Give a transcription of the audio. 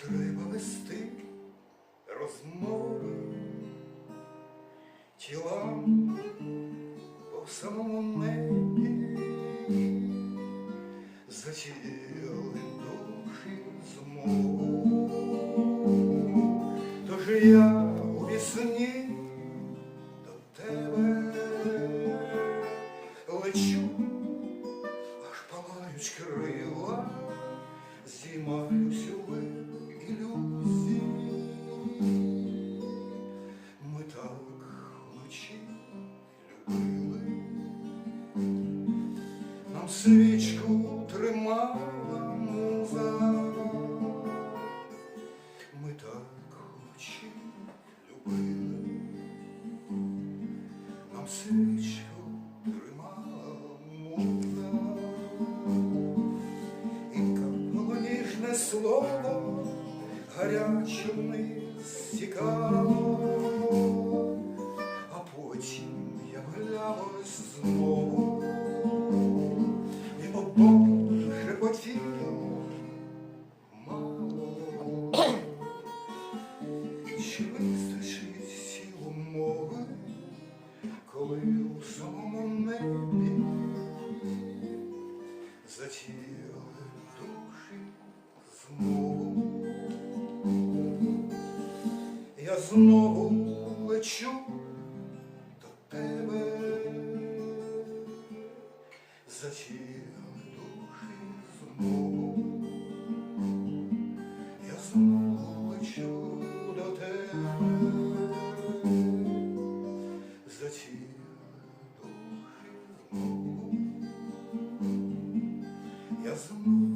Треба вести розмови тілам по самому небі затіяли душі змову. У вісні до тебе лечу, аж палають крила, здіймаюсь у вир ілюзій. Ми так вночі любили, нам свічку тримала муза. Нам свічку тримала муза. І капало ніжне слово гаряче вниз стікало, а потім являлось знову, і о Боже шепотіло мало, коли у самому небі затіяли душі знову. Я знову лечу до тебе, затіяли душі знову. Затіяли